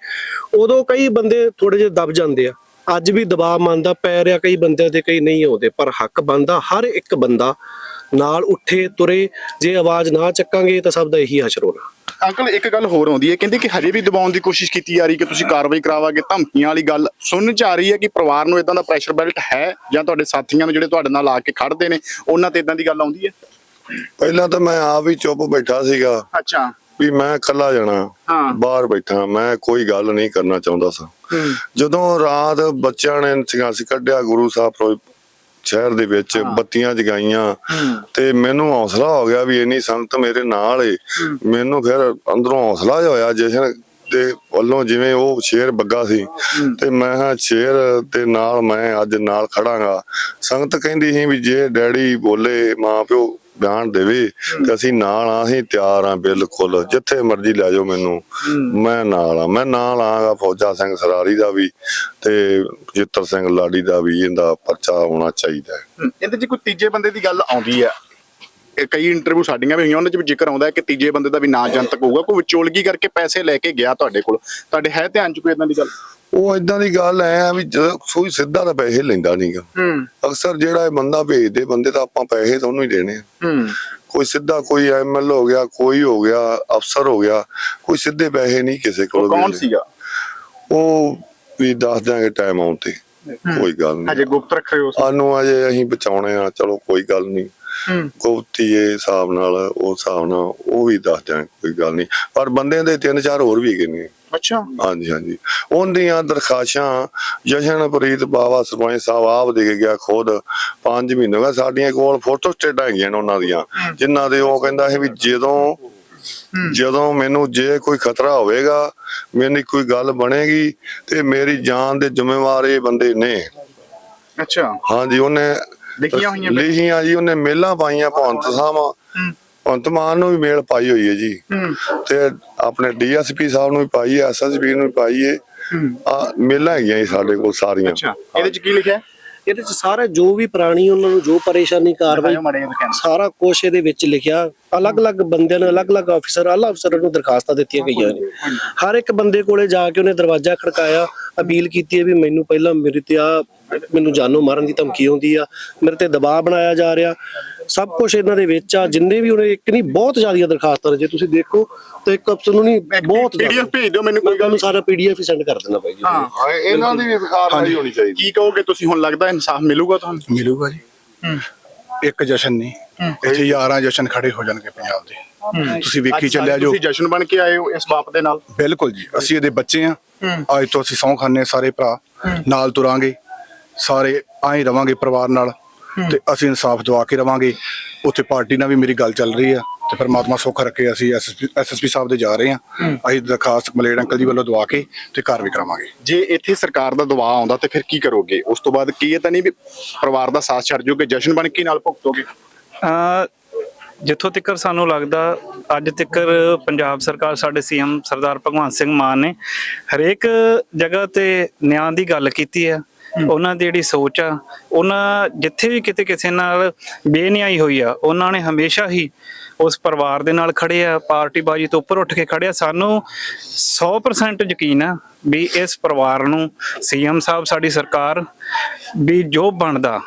ਉਦੋਂ ਕਈ ਬੰਦੇ ਥੋੜੇ ਜਿਹੇ ਦਬ ਜਾਂਦੇ ਆ। ਅੱਜ ਵੀ ਦਬਾਅ ਮੰਨਦਾ, ਪੈ ਰਿਹਾ ਕਈ ਬੰਦਿਆਂ ਤੇ ਕਈ ਨਹੀਂ ਆਉਂਦੇ, ਪਰ ਹੱਕ ਬੰਦਾ ਹਰ ਇੱਕ ਬੰਦਾ ਨਾਲ ਉੱਠੇ, ਤੁਰੇ, ਜੇ ਆਵਾਜ਼ ਨਾ ਚੱਕਾਂਗੇ, ਤਾਂ ਸਭ ਦਾ ਇਹੀ ਹਸ਼ਰ ਹੋਣਾ। ਅੰਕਲ, ਇੱਕ ਗੱਲ ਹੋਰ ਆਉਂਦੀ ਹੈ, ਕਹਿੰਦੇ ਕਿ ਹਜੇ ਵੀ ਦਬਾਉਣ ਦੀ ਕੋਸ਼ਿਸ਼ ਕੀਤੀ ਜਾ ਰਹੀ ਕਿ ਤੁਸੀਂ ਕਾਰਵਾਈ ਕਰਾਵਾਂਗੇ, ਧਮਕੀਆਂ ਵਾਲੀ ਗੱਲ ਸੁਣਨ ਚ ਆ ਰਹੀ ਹੈ ਕਿ ਪਰਿਵਾਰ ਨੂੰ ਇਦਾਂ ਦਾ ਪ੍ਰੈਸ਼ਰ ਬੈਲਟ ਹੈ, ਜਾਂ ਤੁਹਾਡੇ ਸਾਥੀਆਂ ਨੂੰ ਜਿਹੜੇ ਤੁਹਾਡੇ ਨਾਲ ਆ ਕੇ ਖੜਦੇ ਨੇ, ਉਹਨਾਂ ਤੇ ਇਦਾਂ ਦੀ ਗੱਲ ਆਉਂਦੀ ਹੈ? ਪਹਿਲਾਂ ਤਾਂ ਮੈਂ ਆਪ ਹੀ ਚੁੱਪ ਬੈਠਾ ਸੀਗਾ ਅੱਛਾ। ਵੀ ਮੈਂ ਇਕੱਲਾ ਜਾਣਾ ਹਾਂ। ਬਾਹਰ ਬੈਠਾ ਮੈਂ ਕੋਈ ਗੱਲ ਨਹੀਂ ਕਰਨਾ ਚਾਹੁੰਦਾ ਸਾਂ। ਜਦੋਂ ਰਾਤ ਬੱਚਿਆਂ ਨੇ ਸਿੰਘਾਸੀ ਕੱਢਿਆ ਗੁਰੂ ਸਾਹਿਬ ਸ਼ਹਿਰ ਦੇ ਵਿੱਚ ਬੱਤੀਆਂ ਜਗਾਈਆਂ ਤੇ ਮੈਨੂੰ ਹੌਸਲਾ ਹੋ ਗਿਆ ਵੀ ਇੰਨੀ ਸੰਗਤ ਮੇਰੇ ਨਾਲ ਏ। ਮੈਨੂੰ ਫਿਰ ਅੰਦਰੋਂ ਹੌਸਲਾ ਹੋਇਆ ਜਸ਼ਨ ਦੇ ਵੱਲੋਂ ਜਿਵੇਂ ਉਹ ਸ਼ੇਰ ਬੱਗਾ ਸੀ ਤੇ ਮੈਂ ਹਾਂ ਸ਼ੇਰ ਤੇ ਨਾਲ ਮੈਂ ਅੱਜ ਨਾਲ ਖੜਾਂਗਾ। ਸੰਗਤ ਕਹਿੰਦੀ ਸੀ ਵੀ ਜੇ ਡੈਡੀ ਬੋਲੇ ਮਾਂ ਪਿਓ ਬਿਆਨ ਦੇਵੇ ਤੇ ਅਸੀਂ ਨਾਲ ਆ ਅਸੀਂ ਤਿਆਰ ਆ ਬਿਲਕੁਲ। ਜਿੱਥੇ ਮਰਜ਼ੀ ਲੈ ਜਾਓ ਮੈਨੂੰ। ਮੈਂ ਨਾਲ ਆ ਮੈਂ ਨਾਲ ਆਗਾ ਫੌਜਾ ਸਿੰਘ ਸਰਾਰੀ ਦਾ ਵੀ ਤੇ ਜਿੱਤਰ ਸਿੰਘ ਲਾਡੀ ਦਾ ਵੀ ਇਹਦਾ ਪਰਚਾ ਹੋਣਾ ਚਾਹੀਦਾ ਇਹਦੇ 'ਚ ਕੋਈ ਤੀਜੇ ਬੰਦੇ ਦੀ ਗੱਲ ਆਉਂਦੀ ਇਹ ਕਈ ਇੰਟਰਵਿਊ ਸਾਡੀਆਂ ਵੀ ਹੋਈਆਂ ਉਹਨਾਂ 'ਚ ਵੀ ਜ਼ਿਕਰ ਆਉਂਦਾ ਹੈ ਕਿ ਤੀਜੇ ਬੰਦੇ ਦਾ ਵੀ ਨਾਂ ਜਨਤਕ ਹੋਊਗਾ। ਕੋਈ ਵਿਚੋਲਗੀ ਕਰਕੇ ਪੈਸੇ ਲੈ ਕੇ ਗਿਆ ਤੁਹਾਡੇ ਕੋਲ। ਤੁਹਾਡੇ ਹੈ ਧਿਆਨ 'ਚ ਕੋਈ ਇਦਾਂ ਦੀ ਗੱਲ? ਉਹ ਇਦਾਂ ਦੀ ਗੱਲ ਐ ਆ ਵੀ ਜਦੋਂ ਕੋਈ ਸਿੱਧਾ ਤਾਂ ਪੈਸੇ ਲੈਂਦਾ ਨਹੀਂਗਾ ਹੂੰ। ਅਕਸਰ ਜਿਹੜਾ ਇਹ ਬੰਦਾ ਭੇਜਦੇ ਬੰਦੇ ਤਾਂ ਆਪਾਂ ਪੈਸੇ ਤਾਂ ਉਹਨੂੰ ਹੀ ਦੇਣੇ ਆ। ਹੂੰ। ਕੋਈ ਸਿੱਧਾ ਕੋਈ ਐਮਐਲ ਹੋ ਗਿਆ ਕੋਈ ਹੋ ਗਿਆ ਅਫਸਰ ਹੋ ਗਿਆ ਕੋਈ ਸਿੱਧੇ ਪੈਸੇ ਨਹੀਂ ਕਿਸੇ ਕੋਲ ਉਹ ਕੌਣ। ਸੀਗਾ? ਉਹ ਵੀ ਦੱਸ ਦਿਆਂਗੇ ਟਾਈਮ ਆਉਣ ਤੇ। ਕੋਈ ਗੱਲ ਨਹੀਂ ਹਜੇ ਗੁਪਤ ਰੱਖ ਰਹੇ ਹੋ ਸਾਨੂੰ ਅਜੇ ਅਸੀਂ ਬਚਾਉਣੇ ਆ ਚਲੋ ਕੋਈ ਗੱਲ ਨਹੀਂ ਇਹ ਹਿਸਾਬ ਨਾਲ ਉਹ ਹਿਸਾਬ ਨਾਲ ਉਹ ਵੀ ਦੱਸ ਦਿਆਂਗੇ ਕੋਈ ਗੱਲ ਨਹੀਂ। ਪਰ ਬੰਦੇ ਦੇ ਤਿੰਨ ਚਾਰ ਹੋਰ ਵੀ ਹੈਗੇ ਨੇ। ਅੱਛਾ। ਹਾਂਜੀ ਹਾਂਜੀ। ਉਹਦੀਆਂ ਦਰਖਾਸ਼ਾਂ ਜਸ਼ਨਪ੍ਰੀਤ ਬਾਵਾ ਸਰਪੰਚ ਸਾਹਿਬ ਆਪ ਦੇ ਕੇ ਗਿਆ ਖੁਦ 5 ਮਹੀਨੇ ਹੋ ਗਏ। ਸਾਡੀਆਂ ਕੋਲ ਫੋਟੋ ਸਟੇਟਾਂ ਹੈਗੀਆਂ ਨੇ ਉਹਨਾਂ ਦੀਆਂ ਜਿਨ੍ਹਾਂ ਦੇ ਉਹ ਕਹਿੰਦਾ ਹੈ ਵੀ ਜਦੋਂ ਜਦੋਂ ਮੈਨੂੰ ਜੇ ਕੋਈ ਖਤਰਾ ਹੋਵੇਗਾ ਮੈਨੂੰ ਕੋਈ ਗੱਲ ਬਣੇਗੀ ਤੇ ਮੇਰੀ ਜਾਨ ਦੇ ਜ਼ਿੰਮੇਵਾਰ ਇਹ ਬੰਦੇ ਨੇ। ਅੱਛਾ। ਹਾਂਜੀ ਉਹਨੇ ਲਿਖੀਆਂ ਹੋਈਆਂ ਫਿਰ? ਲਿਖੀਆਂ ਜੀ ਉਹਨੇ ਮੇਲਾਂ ਪਾਈਆਂ ਭਗਵੰਤ ਸਾਹਿਬ ਭਗਵੰਤ ਮਾਨ ਨੂੰ ਵੀ ਮੇਲ ਪਾਈ ਹੋਈ ਹੈ ਜੀ। ਹੂੰ। ਤੇ ਆਪਣੇ ਡੀਐਸਪੀ ਸਾਹਿਬ ਨੂੰ ਵੀ ਪਾਈ ਹੈ ਐਸਐਸਪੀ ਨੂੰ ਵੀ ਪਾਈ ਹੈ। ਆ ਮੇਲਾਂ ਹੈਗੀਆਂ ਜੀ ਸਾਡੇ ਕੋਲ ਸਾਰੀਆਂ। ਅੱਛਾ ਇਹਦੇ ਚ ਕੀ ਲਿਖਿਆ? ਹੈ? ਇਹਦੇ ਚ ਸਾਰਾ ਜੋ ਵੀ ਪ੍ਰਾਣੀ ਉਹਨਾਂ ਨੂੰ ਜੋ ਪਰੇਸ਼ਾਨੀ ਕਾਰਵਾਈ। ਸਾਰਾ ਕੁਛ ਇਹਦੇ ਵਿੱਚ ਲਿਖਿਆ। ਅਲੱਗ-ਅਲੱਗ ਬੰਦਿਆਂ ਨੂੰ ਅਲੱਗ-ਅਲੱਗ ਅਫਸਰ ਆਲਾ ਅਫਸਰਾਂ ਨੂੰ ਦਰਖਾਸਤਾਂ ਦਿੱਤੀਆਂ ਗਈਆਂ ਨੇ। ਹਰ ਇੱਕ ਬੰਦੇ ਕੋਲੇ ਜਾ ਕੇ ਉਹਨੇ ਦਰਵਾਜ਼ਾ ਖੜਕਾਇਆ ਅਪੀਲ ਕੀਤੀ ਹੈ ਵੀ ਮੈਨੂੰ ਪਹਿਲਾਂ ਮੇਰੇ ਤੇ ਆ ਮੈਨੂੰ ਜਾਨੋਂ ਮਾਰਨ ਦੀ ਧਮਕੀ ਆਉਂਦੀ ਆ ਮੇਰੇ ਤੇ ਦਬਾਅ ਬਣਾਇਆ ਜਾ ਰਿਹਾ। ਸਭ ਕੁਝ ਇਹਨਾਂ ਦੇ ਵਿੱਚ ਆ ਜਿੰਨੇ ਵੀ ਉਹਨੇ ਇੱਕ ਨਹੀਂ ਬਹੁਤ ਜ਼ਿਆਦੀਆਂ ਦਰਖਾਸਤਾਂ ਨੇ। ਜੇ ਤੁਸੀਂ ਦੇਖੋ ਤਾਂ ਇੱਕ ਅਫਸਰ ਨੂੰ ਨਹੀਂ ਬਹੁਤ ਜ਼ਿਆਦਾ। ਭੇਜ ਦਿਓ ਮੈਨੂੰ ਕੋਈ ਗੱਲ ਤੁਹਾਨੂੰ ਸਾਰਾ ਪੀਡੀਐਫ ਹੀ ਸੈਂਡ ਕਰ ਦਿੰਦਾ ਬਾਈ ਜੀ। ਹਾਂ ਹਾਂ ਇਹਨਾਂ ਦੀ ਵੀ ਕਾਰਵਾਈ ਹੋਣੀ ਚਾਹੀਦੀ। ਕੀ ਕਹੋਗੇ ਤੁਸੀਂ ਹੁਣ ਲੱਗਦਾ ਇਨਸਾਫ ਮਿਲੂਗਾ ਤੁਹਾਨੂੰ? ਮਿਲੂਗਾ ਜੀ। ਇੱਕ ਜਸ਼ਨ ਨਹੀਂ ਇੱਥੇ 11 ਜਸ਼ਨ ਖੜੇ ਹੋ ਜਾਣਗੇ ਪੰਜਾਬ ਦੇ। ਤੁਸੀਂ ਵੇਖੀ ਚੱਲਿਆ ਜੋ ਤੁਸੀਂ ਜਸ਼ਨ ਬਣ ਕੇ ਆਏ ਹੋ ਇਸ ਬਾਪ ਦੇ ਨਾਲ? ਬਿਲਕੁਲ ਜੀ ਅਸੀਂ ਇਹਦੇ ਬੱਚੇ ਆ ਅੱਜ ਤੋਂ ਅਸੀਂ ਸਹੁੰ ਖਾਂਦੇ ਹਾਂ ਸਾਰੇ ਭਰਾ। ਨਾਲ ਤੁਰਾਂਗੇ। ਸਾਰੇ ਆਏ ਰਵਾਂਗੇ ਪਰਿਵਾਰ ਨਾਲ। ਤੇ ਅਸੀਂ ਇਨਸਾਫ ਦਵਾ ਕੇ ਰਵਾਂਗੇ। ਉੱਥੇ ਪਾਰਟੀ ਨਾਲ ਵੀ ਮੇਰੀ ਗੱਲ ਚੱਲ ਰਹੀ ਆ ਤੇ ਪਰਮਾਤਮਾ ਸੁੱਖ ਰੱਖੇ ਅਸੀਂ ਐਸਐਸਪੀ ਐਸਐਸਪੀ ਸਾਹਿਬ ਦੇ ਜਾ ਰਹੇ ਆ। ਅਸੀਂ ਦਰਖਾਸਤ ਮਲੇੜ ਅੰਕਲ ਜੀ ਵੱਲੋਂ ਦਵਾ ਕੇ ਤੇ ਕਾਰਵਾਈ ਕਰਾਵਾਂਗੇ। ਜੇ ਇੱਥੇ ਸਰਕਾਰ ਦਾ ਦਬਾਅ ਆਉਂਦਾ ਤੇ ਫਿਰ ਕੀ ਕਰੋਗੇ? ਉਸ ਤੋਂ ਬਾਅਦ ਕੀ ਇਹ ਤਾਂ ਨਹੀਂ ਵੀ ਪਰਿਵਾਰ ਦਾ ਸਾਥ ਛੱਡ ਜੋਗੇ ਜਸ਼ਨ ਬਣ ਕੇ ਨਾਲ ਭੁਗਤੋਗੇ? ਅ ਜਿੱਥੋਂ ਤੱਕ ਸਾਨੂੰ ਲੱਗਦਾ ਅੱਜ ਤੱਕ ਪੰਜਾਬ ਸਰਕਾਰ ਸਾਡੇ ਸੀਐਮ ਸਰਦਾਰ ਭਗਵੰਤ ਸਿੰਘ ਮਾਨ ਨੇ ਹਰੇਕ ਜਗ੍ਹਾ ਤੇ ਨਿਆਂ ਦੀ ਗੱਲ ਕੀਤੀ ਹੈ। ਉਹਨਾਂ ਦੀ ਜਿਹੜੀ ਸੋਚ ਆ ਉਹਨਾਂ ਜਿੱਥੇ ਵੀ ਕਿਤੇ ਕਿਸੇ ਨਾਲ ਬੇਨਿਆਈ ਹੋਈ ਆ ਉਹਨਾਂ ਨੇ ਹਮੇਸ਼ਾ ਹੀ ਉਸ ਪਰਿਵਾਰ ਦੇ ਨਾਲ ਖੜੇ ਆ ਪਾਰਟੀ ਬਾਜੀ ਤੋਂ ਉੱਪਰ ਉੱਠ ਕੇ ਖੜੇ ਆ। ਸਾਨੂੰ 100% ਯਕੀਨ ਆ ਵੀ ਇਸ ਪਰਿਵਾਰ ਨੂੰ ਸੀਐਮ ਸਾਹਿਬ ਸਾਡੀ ਸਰਕਾਰ ਵੀ ਜੋ ਬਣਦਾ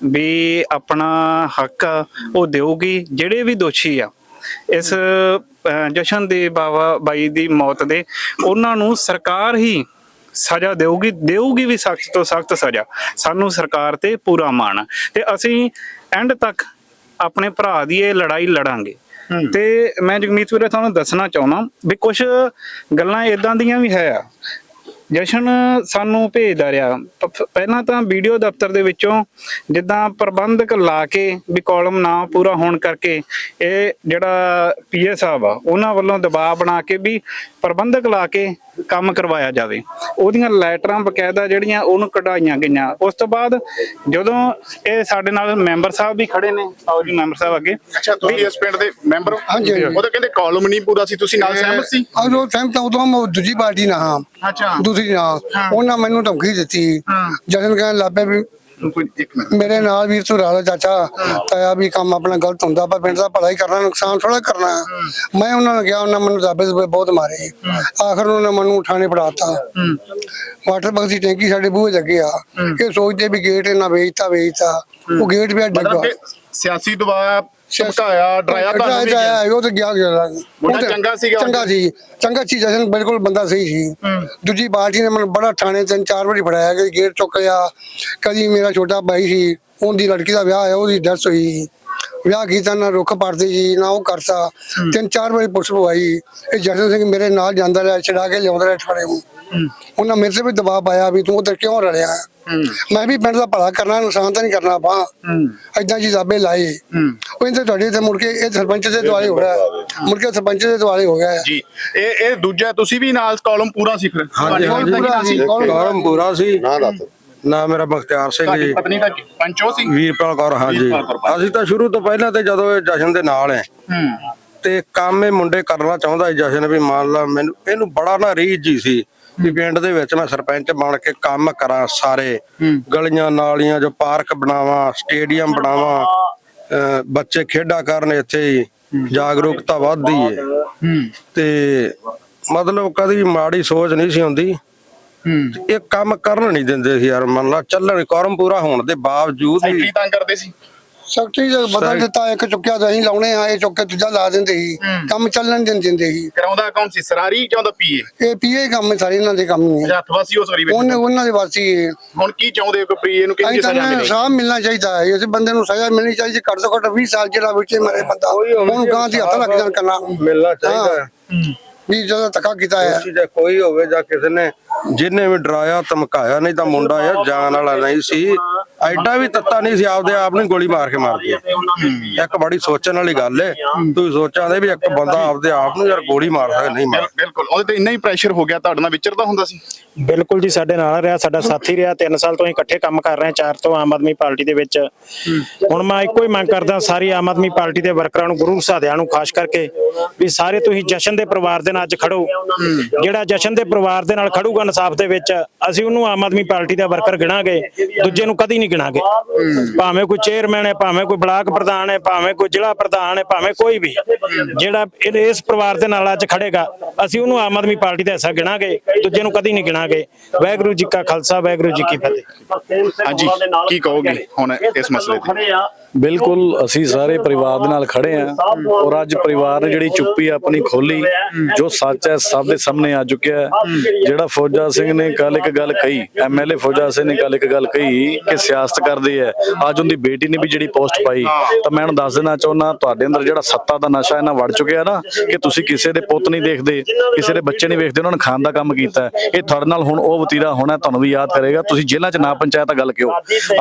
ਵੀ ਆਪਣਾ ਹੱਕ ਆ, ਉਹ ਦੇਊਗੀ। ਜਿਹੜੇ ਵੀ ਦੋਸ਼ੀ ਆ ਇਸ ਜਸ਼ਨ ਦੇ ਬਾਵਾ ਬਾਈ ਦੀ ਮੌਤ ਦੇ ਉਹਨਾਂ ਨੂੰ ਸਰਕਾਰ ਹੀ ਸਜ਼ਾ ਦੇਊਗੀ ਦੇਊਗੀ ਵੀ ਸਖਤ ਤੋਂ ਸਖਤ ਸਜ਼ਾ। ਸਾਨੂੰ ਸਰਕਾਰ ਤੇ ਪੂਰਾ ਮਾਣ ਤੇ ਅਸੀਂ ਐਂਡ ਤੱਕ ਆਪਣੇ ਭਰਾ ਦੀ ਇਹ ਲੜਾਈ ਲੜਾਂਗੇ। ਤੇ ਮੈਂ ਜਗਮੀਤ ਵੀਰੇ ਤੁਹਾਨੂੰ ਦੱਸਣਾ ਚਾਹੁੰਦਾ ਵੀ ਕੁਝ ਗੱਲਾਂ ਇਦਾਂ ਦੀਆਂ ਵੀ ਹੈ ਆ। ਜਸ਼ਨ ਸਾਨੂੰ ਭੇਜਦਾ ਰਿਹਾ। ਪਹਿਲਾਂ ਤਾਂ ਵੀਡੀਓ ਦਫ਼ਤਰ ਦੇ ਵਿੱਚੋਂ ਜਿੱਦਾਂ ਪ੍ਰਬੰਧਕ ਲਾ ਕੇ ਵੀ ਕਾਲਮ ਨਾ ਪੂਰਾ ਹੋਣ ਕਰਕੇ ਇਹ ਜਿਹੜਾ ਪੀਏ ਸਾਹਿਬ ਆ ਉਹਨਾਂ ਵੱਲੋਂ ਦਬਾਅ ਬਣਾ ਕੇ ਵੀ ਪ੍ਰਬੰਧਕ ਲਾ ਕੇ ਕੰਮ ਕਰਵਾਇਆ ਜਾਵੇ। ਉਹਦੀਆਂ ਲੈਟਰਾਂ ਬਕਾਇਦਾ ਜਿਹੜੀਆਂ ਉਹਨੂੰ ਕਢਾਈਆਂ ਗਈਆਂ। ਉਸ ਤੋਂ ਬਾਅਦ ਜਦੋਂ ਇਹ ਸਾਡੇ ਨਾਲ ਮੈਂਬਰ ਸਾਹਿਬ ਵੀ ਖੜੇ ਨੇ ਆਓ ਜੀ ਮੈਂਬਰ ਸਾਹਿਬ ਅੱਗੇ। ਅੱਛਾ ਤੁਸੀਂ ਇਸ ਪਿੰਡ ਦੇ ਮੈਂਬਰ ਹੋ? ਹਾਂਜੀ। ਉਹ ਤਾਂ ਕਹਿੰਦੇ ਕਾਲਮ ਨਹੀਂ ਪੂਰਾ ਸੀ ਤੁਸੀਂ ਨਾਲ ਸਹਿਮਤ ਸੀ? ਅੱਜ ਉਹ ਟਾਈਮ ਤਾਂ ਉਦੋਂ ਮੈਂ ਦੂਜੀ ਪਾਰਟੀ ਨਾ ਹਾਂ। ਅੱਛਾ। ਦੂਸਰੀ ਨਾ ਉਹਨਾਂ ਮੈਨੂੰ ਧਮਕੀ ਦਿੱਤੀ। ਜਸ਼ਨ ਕਹਿਣ ਲੱਪੇ ਵੀ ਕੋਈ ਇੱਕ ਮਿੰਟ। ਮੇਰੇ ਨਾਲ ਵੀਰ ਤੂੰ ਰਾਲਾ ਚਾਚਾ। ਤਾਇਆ ਵੀ ਕੰਮ ਆਪਣਾ ਗਲਤ ਹੁੰਦਾ ਪਰ ਪਿੰਡ ਦਾ ਭਲਾ ਹੀ ਕਰਨਾ ਨੁਕਸਾਨ ਥੋੜਾ ਕਰਨਾ। ਮੈਂ ਉਹਨਾਂ ਨੂੰ ਕਿਹਾ ਉਹਨਾਂ ਮੈਨੂੰ ਦਾਬੇ ਦੁਬੇ ਬਹੁਤ ਮਾਰੇ। ਆਖਰ ਨੂੰ ਉਹਨਾਂ ਮੈਨੂੰ ਥਾਣੇ ਫੜਾਤਾ। ਵਾਟਰ ਬਗ ਦੀ ਟੈਂਕੀ ਸਾਡੇ ਬੂਹੇ ਲੱਗੇ ਆ। ਇਹ ਸੋਚਦੇ ਵੀ ਗੇਟ ਇਹਨਾਂ ਵੇਚਤਾ ਵੇਚਤਾ। ਉਹ ਗੇਟ ਵੀ ਡੱਗਾ ਸਿਆਸੀ ਦਬਾਅ ਚਮਕਾਇਆ ਡਰਾਇਆ ਤੁਹਾਨੂੰ ਵੀ ਗਿਆ। ਉਹ ਤੇ ਗਿਆ ਗਿਆ ਮੁੰਡਾ ਚੰਗਾ ਸੀਗਾ ਚੰਗਾ ਸੀ। ਚੰਗਾ ਸੀ ਜਸ਼ਨ ਬਿਲਕੁਲ ਬੰਦਾ ਸਹੀ ਸੀ। ਦੂਜੀ ਪਾਰਟੀ ਨੇ ਮੈਨੂੰ ਬੜਾ ਥਾਣੇ ਤਿੰਨ ਚਾਰ ਵਾਰੀ ਫੜਾਇਆ ਕਿ ਗੇਟ ਚੁੱਕਿਆ ਕਦੀ ਮੇਰਾ ਛੋਟਾ ਭਾਈ ਸੀ ਉਹਦੀ ਲੜਕੀ ਦਾ ਵਿਆਹ ਹੈ ਉਹਦੀ ਡੈਥ ਹੋਈ। ਵਿਆਹ ਕੀਤਾ ਨਾ ਰੁੱਖ ਪੜਦੇ ਜੀ ਨਾ ਉਹ ਕਰਤਾ। ਤਿੰਨ ਚਾਰ ਵਾਰੀ ਪੁਲਿਸ ਪਵਾਈ ਇਹ ਜਸ਼ਨ ਸਿੰਘ ਮੇਰੇ ਨਾਲ ਜਾਂਦਾ ਰਿਹਾ ਛਡਾ ਕੇ ਲਿਆਉਂਦਾ ਰਿਹਾ ਥਾਣੇ ਨੂੰ। ਉਹਨਾਂ ਮੇਰੇ ਤੇ ਵੀ ਦਬਾਅ ਪਾਇਆ ਵੀ ਤੂੰ ਉਧਰ ਕਿਉਂ ਰਲਿਆ? ਮੈਂ ਵੀ ਪਿੰਡ ਦਾ ਭਲਾ ਕਰਨਾ ਨੁਕਸਾਨ ਤਾਂ ਨਹੀਂ ਕਰਨਾ ਆਪਾਂ। ਐਦਾਂ ਜੀ ਜ਼ਾਬੇ ਲਾਏ। ਉਹ ਇਹਦੇ ਤੁਹਾਡੇ ਤੇ ਮੁੜ ਕੇ ਇਹ ਸਰਪੰਚ ਦੇ ਦੁਆਲੇ ਹੋ ਰਿਹਾ। ਮੁੜ ਕੇ ਸਰਪੰਚ ਦੇ ਦੁਆਲੇ ਹੋ ਗਿਆ। ਜੀ। ਇਹ ਇਹ ਦੂਜਾ ਤੁਸੀਂ ਵੀ ਨਾਲ ਕਾਲਮ ਪੂਰਾ ਸੀ ਫਿਰ ਹਾਂਜੀ ਹਾਂਜੀ? ਕਾਰਮ ਪੂਰਾ ਸੀ। ਨਾ ਦੱਸ। ਨਾ ਮੇਰਾ ਬਖਤਿਆਰ ਸਿੰਘ ਜੀ। ਪਤਨੀ ਦਾ ਪੰਚੋ ਸੀ? ਵੀਰਪਾਲ ਕੌਰ ਹਾਂਜੀ। ਅਸੀਂ ਤਾਂ ਸ਼ੁਰੂ ਤੋਂ ਪਹਿਲਾਂ ਤੇ ਜਦੋਂ ਇਹ ਜਸ਼ਨ ਦੇ ਨਾਲ ਹੈ ਹੂੰ। ਤੇ ਕੰਮ ਇਹ ਮੁੰਡੇ ਕਰਨਾ ਚਾਹੁੰਦਾ ਜਸ਼ਨ ਵੀ ਮੰਨ ਲਾ ਮੈਨੂੰ ਇਹਨੂੰ ਬੜਾ ਨਾ ਰੀਝ ਜੀ ਸੀ। ਵੀ ਪਿੰਡ ਦੇ ਵਿੱਚ ਮੈਂ ਸਰਪੰਚ ਬਣ ਕੇ ਕੰਮ ਕਰਾਂ ਸਾਰੇ। ਗਲੀਆਂ ਨਾਲੀਆਂ ਜੋ ਪਾਰਕ ਬਣਾਵਾਂ ਸਟੇਡੀਅਮ ਬਣਾਵਾਂ ਬੱਚੇ ਖੇਡਾਂ ਕਰਨ ਇੱਥੇ ਹੀ। ਜਾਗਰੂਕਤਾ ਵੱਧਦੀ ਹੈ। ਤੇ ਮਤਲਬ ਕਦੀ ਮਾੜੀ ਸੋਚ ਨਹੀਂ ਸੀ ਹੁੰਦੀ। ਇਹ ਕੰਮ ਕਰਨ ਨਹੀਂ ਦਿੰਦੇ ਸੀ ਯਾਰ ਮੰਨ ਲਾ ਚੱਲਣ ਕਾਰਮ ਪੂਰਾ ਹੋਣ ਦੇ ਬਾਵਜੂਦ ਵੀ ਸੈਕਟਰੀ ਤੰਗ ਕਰਦੇ ਸੀ। ਸੈਕਟਰੀ ਜਦ ਬਦਲ ਦਿੱਤਾ ਇੱਕ ਚੁੱਕਿਆ ਤਾਂ ਅਸੀਂ ਲਾਉਣੇ ਆ ਇਹ ਚੁੱਕ ਕੇ ਦੂਜਾ ਲਾ ਦਿੰਦੇ ਸੀ। ਕੰਮ ਚੱਲਣ ਨਹੀਂ ਦਿੰਦੇ ਸੀ। ਕਰਾਉਂਦਾ ਕੌਣ ਸੀ ਸਰਾਰੀ ਜਾਂ ਉਹਦਾ ਪੀਏ? ਇਹ ਪੀਏ ਕੰਮ ਸਾਰੇ ਇਹਨਾਂ ਦੇ ਕੰਮ ਨੇ। ਹੱਥ ਵਾਸੀ ਉਸ ਵਾਰੀ ਵਿੱਚ ਉਹਨੇ ਉਹਨਾਂ ਦੇ ਵਾਸੀ ਇਹ। ਹੁਣ ਕੀ ਚਾਹੁੰਦੇ ਹੋ ਕਿ ਪੀਏ ਨੂੰ ਕਿੰਨੀ ਸਜ਼ਾ ਮਿਲੇ ਇਨਸਾਫ ਮਿਲਣਾ ਚਾਹੀਦਾ ਹੈ। ਇਸ ਬੰਦੇ ਨੂੰ ਸਜ਼ਾ ਮਿਲਣੀ ਚਾਹੀਦੀ ਘੱਟ ਤੋਂ ਘੱਟ 20 ਸਾਲ ਜਿਹੜਾ ਵਿੱਚ ਮਰੇ ਬੰਦਾ ਉਹਨੂੰ ਗਾਂ ਦੀ ਹੱਥ ਲੱਗ ਜਾਣ ਕਰਨਾ। ਮਿਲਣਾ ਚਾਹੀਦਾ ਹੈ। ਵੀ ਜਦੋਂ ਧੱਕਾ ਕੀਤਾ ਹੈ ਕੋਈ ਹੋਵੇ ਜਾਂ ਕਿਸੇ ਨੇ ਜਿਹਨੇ ਵੀ ਡਰਾਇਆ ਧਮਕਾਇਆ ਨਹੀਂ ਤਾਂ ਮੁੰਡਾ ਯਾਰ ਜਾਨ ਵਾਲਾ ਨਹੀਂ ਸੀ। ਐਡਾ ਵੀ ਤੱਤਾ ਨਹੀਂ ਸੀ ਆਪਦੇ ਆਪ ਨੂੰ ਗੋਲੀ ਮਾਰ ਕੇ ਮਾਰ ਦਿਆ ਇੱਕ ਬੜੀ ਸੋਚਣ ਵਾਲੀ ਗੱਲ ਏ ਤੁਸੀਂ ਸੋਚਾਂਦੇ ਵੀ ਇੱਕ ਬੰਦਾ ਆਪਦੇ ਆਪ ਨੂੰ ਯਾਰ ਗੋਲੀ ਮਾਰ ਸਕਦਾ ਨਹੀਂ ਮਾਰ ਬਿਲਕੁਲ ਉਹਦੇ ਤੇ ਇੰਨਾ ਹੀ ਪ੍ਰੈਸ਼ਰ ਹੋ ਗਿਆ ਤੁਹਾਡੇ ਨਾਲ ਵਿਚਰਦਾ ਹੁੰਦਾ ਸੀ? ਬਿਲਕੁਲ ਜੀ ਸਾਡੇ ਨਾਲ ਰਿਹਾ ਸਾਡਾ ਸਾਥੀ ਰਿਹਾ 3 ਸਾਲ ਤੋਂ ਅਸੀਂ ਇਕੱਠੇ ਕੰਮ ਕਰ ਰਹੇ ਚਾਰ ਤੋਂ ਆਮ ਆਦਮੀ ਪਾਰਟੀ ਦੇ ਵਿੱਚ। ਹੁਣ ਮੈਂ ਇੱਕੋ ਹੀ ਮੰਗ ਕਰਦਾ ਸਾਰੀ ਆਮ ਆਦਮੀ ਪਾਰਟੀ ਦੇ ਵਰਕਰਾਂ ਨੂੰ ਗੁਰੂ ਸਾਧਿਆਂ ਨੂੰ ਖਾਸ ਕਰਕੇ ਵੀ ਸਾਰੇ ਤੁਸੀਂ ਜਸ਼ਨ ਦੇ ਪਰਿਵਾਰ ਦੇ ਨਾਲ ਅੱਜ ਖੜੋ। ਜਿਹੜਾ ਜਸ਼ਨ ਦੇ ਪਰਿਵਾਰ ਦੇ ਨਾਲ ਖੜੂਗਾ ਇਨਸਾਫ ਦੇ ਵਿੱਚ ਅਸੀਂ ਉਹਨੂੰ ਆਮ ਆਦਮੀ ਪਾਰਟੀ ਦਾ ਵਰਕਰ ਗਿਣਾਂਗੇ ਦੂਜੇ ਨੂੰ ਕਦੀ ਨਹੀਂ ਗਿਣਾਂਗੇ। ਭਾਵੇਂ ਕੋਈ ਚੇਅਰਮੈਨ ਹੈ ਭਾਵੇਂ ਕੋਈ ਬਲਾਕ ਪ੍ਰਧਾਨ ਹੈ ਭਾਵੇਂ ਕੋਈ ਜ਼ਿਲ੍ਹਾ ਪ੍ਰਧਾਨ ਹੈ ਭਾਵੇਂ ਕੋਈ ਵੀ ਜਿਹੜਾ ਇਸ ਪਰਿਵਾਰ ਦੇ ਨਾਲ ਅੱਜ ਖੜੇਗਾ ਅਸੀਂ ਉਹਨੂੰ ਆਮ ਆਦਮੀ ਪਾਰਟੀ ਦਾ ਹਿੱਸਾ ਗਿਣਾਂਗੇ ਦੂਜੇ ਨੂੰ ਕਦੀ ਨਹੀਂ ਗਿਣਾਂਗੇ। ਵਾਹਿਗੁਰੂ ਜੀ ਕਾ ਖਾਲਸਾ ਵਾਹਿਗੁਰੂ ਜੀ ਕੀ ਫਤਿਹ। ਹਾਂਜੀ ਕੀ ਕਹੋਗੇ ਹੁਣ ਇਸ ਮਸਲੇ ਤੇ ਬਿਲਕੁਲ ਅਸੀਂ ਸਾਰੇ ਪਰਿਵਾਰ ਦੇ ਨਾਲ ਖੜੇ ਆਂ ਔਰ ਅੱਜ ਪਰਿਵਾਰ ਨੇ ਜਿਹੜੀ ਚੁੱਪੀ ਆਪਣੀ ਖੋਲੀ ਜੋ ਸੱਚ ਹੈ ਸਭ ਦੇ ਸਾਹਮਣੇ ਆ ਚੁੱਕਿਆ ਹੈ ਜਿਹੜਾ ਫੌਜਾ ਸਿੰਘ ਨੇ ਕੱਲ ਇੱਕ ਗੱਲ ਕਹੀ ਐਮਐਲਏ ਫੌਜਾ ਸਿੰਘ ਨੇ ਕੱਲ ਇੱਕ ਗੱਲ ਕਹੀ ਕਿ ਸਿਆਸਤ ਕਰਦੇ ਆ। ਅੱਜ ਉਹਦੀ ਬੇਟੀ ਨੇ ਵੀ ਜਿਹੜੀ ਪੋਸਟ ਪਾਈ, ਤਾਂ ਮੈਂ ਉਹਨੂੰ ਦੱਸ ਦੇਣਾ ਚਾਹੁੰਦਾ, ਤੁਹਾਡੇ ਅੰਦਰ ਜਿਹੜਾ ਸੱਤਾ ਦਾ ਨਸ਼ਾ ਇਹਨਾਂ ਵੜ ਚੁੱਕਿਆ ਨਾ ਕਿ ਤੁਸੀਂ ਕਿਸੇ ਦੇ ਪੁੱਤ ਨਹੀਂ ਦੇਖਦੇ, ਕਿਸੇ ਦੇ ਬੱਚੇ ਨਹੀਂ ਵੇਖਦੇ, ਉਹਨਾਂ ਨੇ ਖਾਣ ਦਾ ਕੰਮ ਕੀਤਾ। ਇਹ ਤੁਹਾਡੇ ਨਾਲ ਹੁਣ ਉਹ ਵਤੀਰਾ ਹੋਣਾ ਤੁਹਾਨੂੰ ਵੀ ਯਾਦ ਕਰੇਗਾ। ਤੁਸੀਂ ਜੇਲ੍ਹਾਂ 'ਚ ਨਾ ਪੰਚਾਇਤ ਗੱਲ ਕਿਉਂ?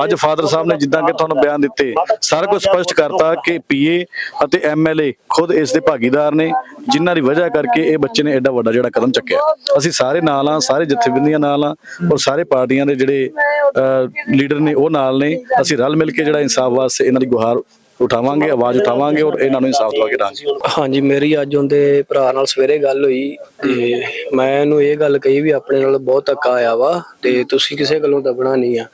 ਅੱਜ ਫਾਦਰ ਸਾਹਿਬ ਨੇ ਜਿੱਦਾਂ ਕਿ ਤੁਹਾਨੂੰ ਬਿਆਨ ਦਿੱਤੇ, ਸਾਰਾ ਕੁਝ ਸਪਸ਼ਟ ਕਰਤਾ ਕਿ ਪੀਏ ਅਤੇ ਐਮਐਲਏ ਖੁਦ ਇਸ ਦੇ ਭਾਗੀਦਾਰ ਨੇ, ਜਿਨ੍ਹਾਂ ਦੀ ਵਜ੍ਹਾ ਕਰਕੇ ਇਹ ਬੱਚੇ ਨੇ ਐਡਾ ਵੱਡਾ ਜਿਹੜਾ ਕਦਮ ਚੱਕਿਆ। ਅਸੀਂ ਸਾਰੇ ਨਾਲ ਆ ਸਾਰੇ ਜਥੇਬੰਦੀਆਂ ਨਾਲ ਆ ਔਰ ਸਾਰੇ ਪਾਰਟੀਆਂ ਦੇ ਜਿਹੜੇ ਲੀਡਰ ਨੇ ਉਹ ਨਾਲ ਨੇ। ਅਸੀਂ ਰਲ ਮਿਲ ਕੇ ਜਿਹੜਾ ਇਨਸਾਫ ਵਾਸਤੇ ਇਹਨਾਂ ਦੀ ਗੁਹਾਰ ਉਠਾਵਾਂਗੇ ਆਵਾਜ਼ ਉਠਾਵਾਂਗੇ ਔਰ ਇਹਨਾਂ ਨੂੰ ਇਨਸਾਫ ਦਵਾ ਕੇ ਦਾਂਗੇ। ਹਾਂਜੀ ਮੇਰੀ ਅੱਜ ਉਹਦੇ ਭਰਾ ਨਾਲ ਸਵੇਰੇ ਗੱਲ ਹੋਈ ਤੇ ਮੈਂ ਇਹਨੂੰ ਇਹ ਗੱਲ ਕਹੀ ਵੀ ਆਪਣੇ ਨਾਲ ਬਹੁਤ ਧੱਕਾ ਆਇਆ ਵਾ ਤੇ ਤੁਸੀਂ ਕਿਸੇ ਗੱਲੋਂ ਦਬਣਾ ਨਹੀਂ ਆ।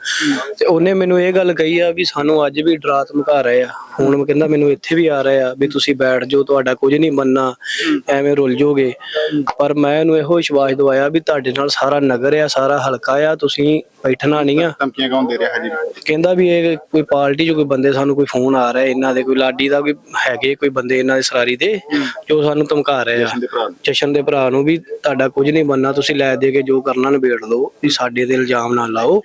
ਤੇ ਉਹਨੇ ਮੈਨੂੰ ਇਹ ਗੱਲ ਕਹੀ ਆ ਵੀ ਸਾਨੂੰ ਅੱਜ ਵੀ ਡਰਾ ਧਮਕਾ ਰਹੇ ਆ। ਹੁਣ ਮੈਂ ਕਹਿੰਦਾ ਮੈਨੂੰ ਇੱਥੇ ਵੀ ਆ ਰਹੇ ਆ ਵੀ ਤੁਸੀਂ ਬੈਠ ਜਾਓ ਤੁਹਾਡਾ ਕੁਝ ਨਹੀਂ ਬੰਨਾ ਐਵੇਂ ਰੁੱਲ ਜਾਓਗੇ। ਪਰ ਮੈਂ ਇਹਨੂੰ ਇਹੋ ਵਿਸ਼ਵਾਸ ਦਵਾਇਆ ਵੀ ਤੁਹਾਡੇ ਨਾਲ ਸਾਰਾ ਨਗਰ ਆ ਸਾਰਾ ਹਲਕਾ ਆ ਤੁਸੀਂ ਬੈਠਣਾ ਨਹੀਂ ਆ। ਧਮਕੀਆਂ ਕੌਣ ਦੇ ਰਿਹਾ ਜੀ? ਕਹਿੰਦਾ ਵੀ ਇਹ ਕੋਈ ਪਾਰਟੀ ਚੋਂ ਕੋਈ ਬੰਦੇ ਸਾਨੂੰ ਕੋਈ ਫੋਨ ਆ ਰਿਹਾ ਇਹਨਾਂ ਦੇ ਕੋਈ ਲਾਡੀ ਦਾ ਕੋਈ ਹੈਗੇ ਕੋਈ ਬੰਦੇ ਇਹਨਾਂ ਦੇ ਸਰਾਰੀ ਦੇ ਜੋ ਸਾਨੂੰ ਧਮਕਾ ਰਹੇ ਆ। ਜਸ਼ਨ ਦੇ ਭਰਾ ਨੂੰ। ਵੀ ਤੁਹਾਡਾ ਕੁਝ ਨਹੀਂ ਬੰਨਾ ਤੁਸੀਂ ਲੈ ਦੇ ਕੇ ਜੋ ਕਰਨਾ ਨਿਬੇੜ ਲਓ ਵੀ ਸਾਡੇ ਤੇ ਇਲਜ਼ਾਮ ਨਾ ਲਾਓ।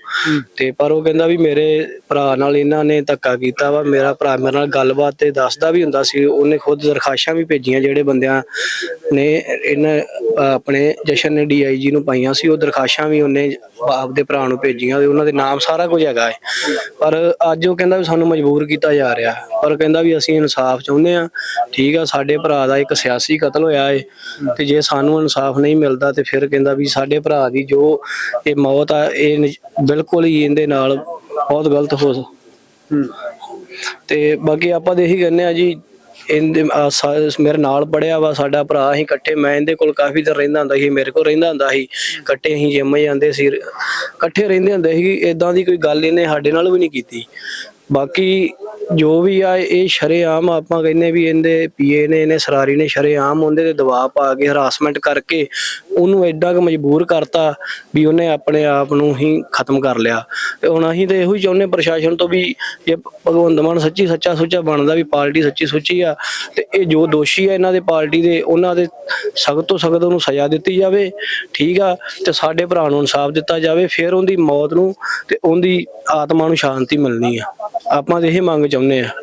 ਤੇ ਪਰ ਉਹ ਕਹਿੰਦਾ ਵੀ ਮੇਰੇ ਭਰਾ ਨਾਲ ਇਹਨਾਂ ਨੇ ਧੱਕਾ ਕੀਤਾ ਵਾ ਮੇਰਾ ਭਰਾ ਮੇਰੇ ਨਾਲ ਗੱਲਬਾਤ ਤੇ ਦੱਸਦਾ ਵੀ ਹੁੰਦਾ ਸੀ ਉਹਨੇ ਖੁਦ ਦਰਖਾਸ਼ਾਂ ਵੀ ਭੇਜੀਆਂ ਜਿਹੜੇ ਬੰਦਿਆਂ ਨੇ ਇਹਨਾਂ ਆਪਣੇ ਜਸ਼ਨ ਨੇ ਡੀਆਈਜੀ ਨੂੰ ਪਾਈਆਂ ਸੀ ਉਹ ਦਰਖਾਸ਼ਾਂ ਵੀ ਉਹਨੇ ਆਪਦੇ ਭਰਾ ਨੂੰ ਭੇਜੀਆਂ ਉਹਨਾਂ ਦੇ ਨਾਮ ਸਾਰਾ ਕੁਝ ਹੈਗਾ ਹੈ। ਪਰ ਅੱਜ ਉਹ ਕਹਿੰਦਾ ਵੀ ਸਾਨੂੰ ਮਜਬੂਰ ਕੀਤਾ ਜਾ ਰਿਹਾ। ਪਰ ਕਹਿੰਦਾ ਵੀ ਅਸੀਂ ਇਨਸਾਫ ਚਾਹੁੰਦੇ ਆ ਠੀਕ ਆ ਸਾਡੇ ਭਰਾ ਦਾ ਇੱਕ ਸਿਆਸੀ ਕਤਲ ਹੋਇਆ ਏ ਤੇ ਜੇ ਸਾਨੂੰ ਇਨਸਾਫ ਨਹੀਂ ਮਿਲਦਾ ਤੇ ਫਿਰ ਕਹਿੰਦਾ ਵੀ ਸਾਡੇ ਭਰਾ ਦੀ ਜੋ ਇਹ ਮੌਤ ਆ ਇਹ ਬਿਲਕੁਲ ਹੀ ਇਹਦੇ ਨਾਲ ਬਹੁਤ ਗਲਤ ਹੋ ਤੇ ਬਾਕੀ ਆਪਾਂ ਤੇ ਇਹੀ ਕਹਿੰਦੇ ਆ ਜੀ ਇਹਦੇ ਮੇਰੇ ਨਾਲ ਪੜਿਆ ਵਾ ਸਾਡਾ ਭਰਾ ਅਸੀਂ ਇਕੱਠੇ ਮੈਂ ਇਹਦੇ ਕੋਲ ਕਾਫੀ ਦਿਨ ਰਹਿੰਦਾ ਹੁੰਦਾ ਸੀ ਮੇਰੇ ਕੋਲ ਰਹਿੰਦਾ ਹੁੰਦਾ ਸੀ। ਇਕੱਠੇ ਅਸੀਂ ਜਿੰਮ ਜਾਂਦੇ ਸੀ ਇਕੱਠੇ ਰਹਿੰਦੇ ਹੁੰਦੇ ਸੀ ਇਦਾਂ ਦੀ ਕੋਈ ਗੱਲ ਇਹਨੇ ਸਾਡੇ ਨਾਲ ਵੀ ਨਹੀਂ ਕੀਤੀ। ਬਾਕੀ ਜੋ ਵੀ ਆ, ਇਹ ਸ਼ਰੇਆਮ ਆਪਾਂ ਕਹਿੰਦੇ ਵੀ ਇਹਦੇ ਪੀਏ ਨੇ, ਇਹਨੇ ਸਰਾਰੀ ਨੇ ਸ਼ਰੇਆਮ ਉਹਦੇ ਤੇ ਦਬਾਅ ਪਾ ਕੇ ਹਰਾਸਮੈਂਟ ਕਰਕੇ ਉਹਨੂੰ ਐਡਾ ਕੁ ਮਜਬੂਰ ਕਰਤਾ ਵੀ ਉਹਨੇ ਆਪਣੇ ਆਪ ਨੂੰ ਹੀ ਖਤਮ ਕਰ ਲਿਆ। ਤੇ ਹੁਣ ਅਸੀਂ ਤੇ ਇਹੋ ਹੀ ਚਾਹੁੰਦੇ ਪ੍ਰਸ਼ਾਸਨ ਤੋਂ ਵੀ ਜੇ ਭਗਵੰਤ ਮਾਨ ਸੱਚੀ ਸੱਚਾ ਸੁੱਚਾ ਬਣਦਾ ਵੀ ਪਾਰਟੀ ਸੱਚੀ ਸੁੱਚੀ ਆ, ਤੇ ਇਹ ਜੋ ਦੋਸ਼ੀ ਆ ਇਹਨਾਂ ਦੇ ਪਾਰਟੀ ਦੇ, ਉਹਨਾਂ ਦੇ ਸਖਤ ਤੋਂ ਸਖਤ ਉਹਨੂੰ ਸਜ਼ਾ ਦਿੱਤੀ ਜਾਵੇ, ਠੀਕ ਆ, ਤੇ ਸਾਡੇ ਭਰਾ ਨੂੰ ਇਨਸਾਫ ਦਿੱਤਾ ਜਾਵੇ, ਫਿਰ ਉਹਦੀ ਮੌਤ ਨੂੰ ਤੇ ਉਹਦੀ ਆਤਮਾ ਨੂੰ ਸ਼ਾਂਤੀ ਮਿਲਣੀ ਆ। ਆਪਾਂ ਤੇ ਇਹ ਮੰਗ ਚਾਹੁੰਦੇ ਆ